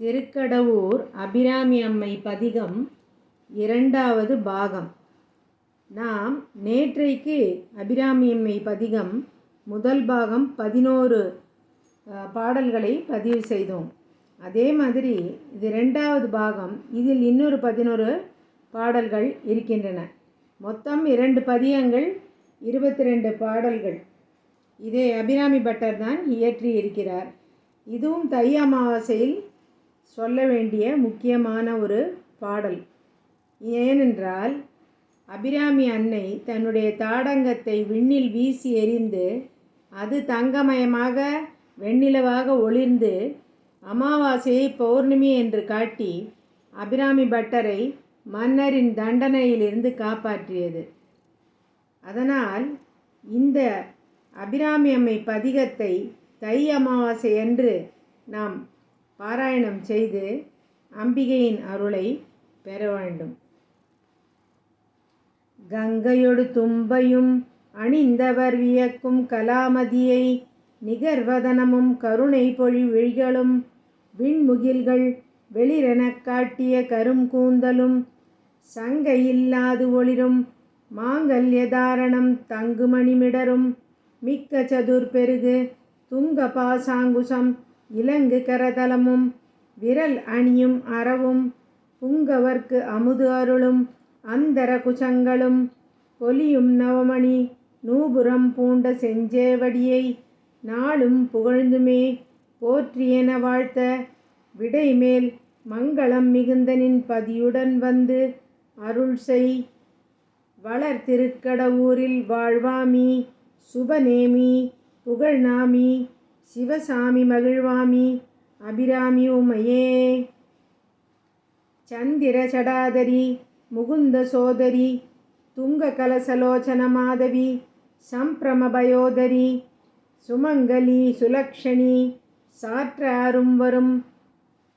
திருக்கடவூர் அபிராமி அம்மை பதிகம் இரண்டாவது பாகம். நாம் நேற்றைக்கு அபிராமி அம்மை பதிகம் முதல் பாகம் பதினோரு பாடல்களை பதிவு செய்தோம். அதே மாதிரி இது ரெண்டாவது பாகம் இதில் இன்னொரு பதினோரு பாடல்கள் இருக்கின்றன. மொத்தம் இரண்டு பதியங்கள் இருபத்தி ரெண்டு பாடல்கள். இதை அபிராமி பட்டர் தான் இயற்றி இருக்கிறார் இதுவும் தை அமாவாசையில் சொல்ல வேண்டிய முக்கியமான ஒரு பாடல். ஏனென்றால் அபிராமி அன்னை தன்னுடைய தாடங்கத்தை விண்ணில் வீசி எறிந்து அது தங்கமயமாக வெண்ணிலவாக ஒளிர்ந்து அமாவாசையை பௌர்ணமி என்று காட்டி அபிராமி பட்டரை மன்னரின் தண்டனையிலிருந்து காப்பாற்றியது. அதனால் இந்த அபிராமி அம்மை பதிகத்தை தை அமாவாசை என்று நாம் பாராயணம் செய்து அம்பிகையின் அருளை பெற வேண்டும். கங்கையொடு தும்பையும் அணிந்தவர் வியக்கும் கலாமதியை நிகர்வதனமும் கருணை பொழி விழிகளும் விண்முகில்கள் வெளிரெனக் காட்டிய கரும் கூந்தலும் சங்கையில்லாது ஒளிரும் மாங்கல்யதாரணம் தங்குமணிமிடரும் மிக்க சதுர் பெருகு துங்க பாசாங்குசம் இலங்கு கரதலமும் விரல் அணியும் அறவும் புங்கவர்க்கு அமுது அருளும் அந்தர குசங்களும் பொலியும் நவமணி நூபுரம் பூண்ட செஞ்சேவடியை நாளும் புகழ்ந்துமே போற்றியென வாழ்த்த விடைமேல் மங்களம் மிகுந்தனின் பதியுடன் வந்து அருள் செய் வளர் திருக்கடவூரில் வாழ்வாமி சுபநேமி புகழ்நாமி சிவசாமி மகிழ்வாமி அபிராமி உமையே சந்திர சடாதரி முகுந்த சோதரி துங்க கலசலோச்சன மாதவி சம்பிரம பயோதரி சுமங்கலி சுலக்ஷணி சாற்ற அரும் வரும்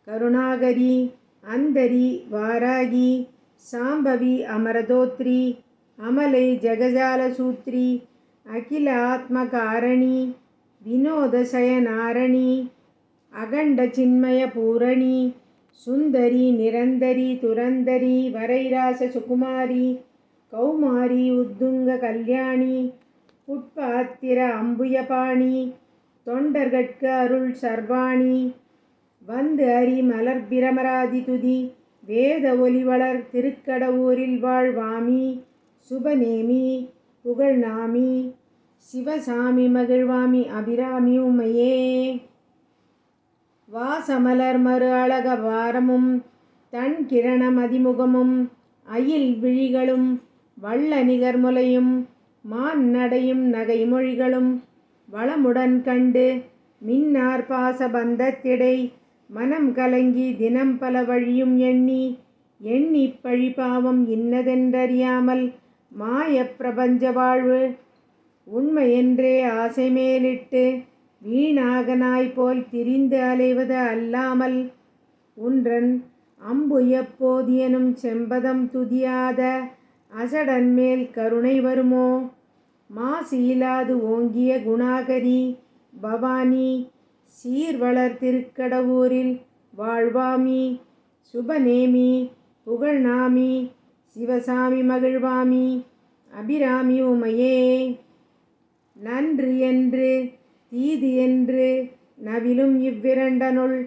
கருணாகரி அந்தரி வாராகி சாம்பவி அமரதோத்ரி அமலை ஜெகஜால சூத்ரி அகில ஆத்மகாரணி வினோதசயநாரணி அகண்ட சின்மய பூரணி சுந்தரி நிரந்தரி துரந்தரி வரைராச சுகுமாரி கௌமாரி உத்துங்க கல்யாணி புட்பாத்திர அம்புயபாணி தொண்டர்கட்கு அருள் சர்வாணி வந்து அரி மலர் பிரமராதி துதி வேத ஒலிவளர் திருக்கடவூரில் வாழ்வாமி சுபநேமி புகழ்நாமி சிவசாமி மகிழ்வாமி அபிராமி உமையே. வாசமலர் மறு அழக வாரமும் தன் கிரணம் அதிமுகமும் அயில் விழிகளும் வள்ள நிகர்முலையும் மான் நடையும் நகைமொழிகளும் வளமுடன் கண்டு மின்னார் பாச பந்தத்திடை மனம் கலங்கி தினம் பல வழியும் எண்ணி எண்ணி பழிபாவம் இன்னதென்றறியாமல் மாய பிரபஞ்ச வாழ்வு உண்மையென்றே ஆசை மேலிட்டு வீணாக போல் திரிந்து அலைவது அல்லாமல் உன்றன் அம்பு எப்போதியனும் செம்பதம் துதியாத அசடன் மேல் கருணை வருமோ? மாசீலாது ஓங்கிய குணாகரி பவானி சீர்வளர் திருக்கடவூரில் வாழ்வாமி சுபநேமி புகழ்நாமி சிவசாமி மகிழ்வாமி அபிராமி உமையே. நன்று என்று தீது என்று நவிலும் இவ்விரண்டனுள்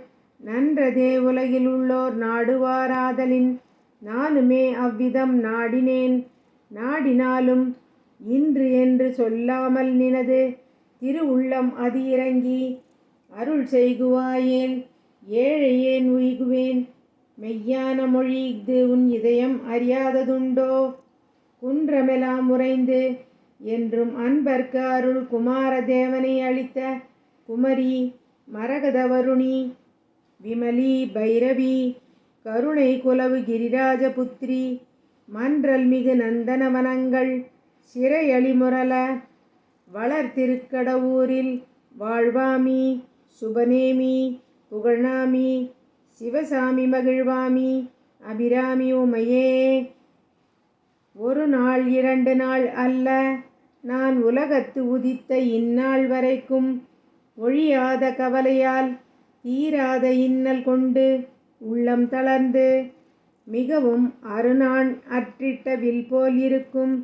நன்றதே உலகில் உள்ளோர் நாடுவாராதலின் நானுமே அவ்விதம் நாடினேன். நாடினாலும் இன்று என்று சொல்லாமல் நினது திருவுள்ளம் அது இறங்கி அருள் செய்குவாயேன் ஏழையேன் உய்குவேன்? மெய்யான மொழி இது உன் இதயம் அறியாததுண்டோ? குன்றமெலாம் உறைந்து என்றும் அன்பர்க்கு அருள் குமாரதேவனை அளித்த குமரி மரகதவருணி விமலி பைரவி கருணை குலவு கிரிராஜபுத்திரி மன்றல் மிகு நந்தனவனங்கள் சிறையளிமுரல வளர் திருக்கடவூரில் வாழ்வாமி சுபநேமி புகழ்நாமி சிவசாமி மகிழ்வாமி அபிராமி உமையே. ஒரு நாள் இரண்டு நாள் அல்ல நான் உலகத்து உதித்த இந்நாள் வரைக்கும் ஒழியாத கவலையால் தீராத இன்னல் கொண்டு உள்ளம் தளர்ந்து மிகவும் அருணான் அற்றிட்ட வில் போல் இருக்கும்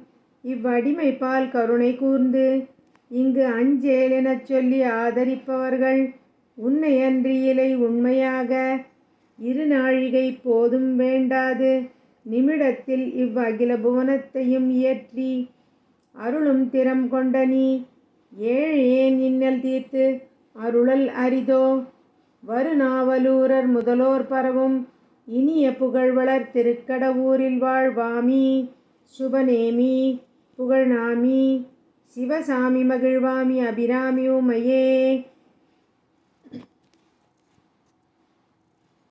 இவ்வடிமைப்பால் கருணை கூர்ந்து இங்கு அஞ்சேல் எனச் சொல்லி ஆதரிப்பவர்கள் உன்னை அன்றி இலை உண்மையாக இரு நாழிகை போதும் வேண்டாது நிமிடத்தில் இவ்வகில புவனத்தையும் இயற்றி அருளும் திறம் கொண்ட நீ ஏழேன் இன்னல் தீர்த்து அருளல் அரிதோ? வருநாவலூரர் முதலோர் பரவும் இனிய புகழ்வளர் திருக்கடவூரில் வாழ்வாமி சுபநேமி புகழ்நாமி சிவசாமி மகிழ்வாமி அபிராமி உமையே.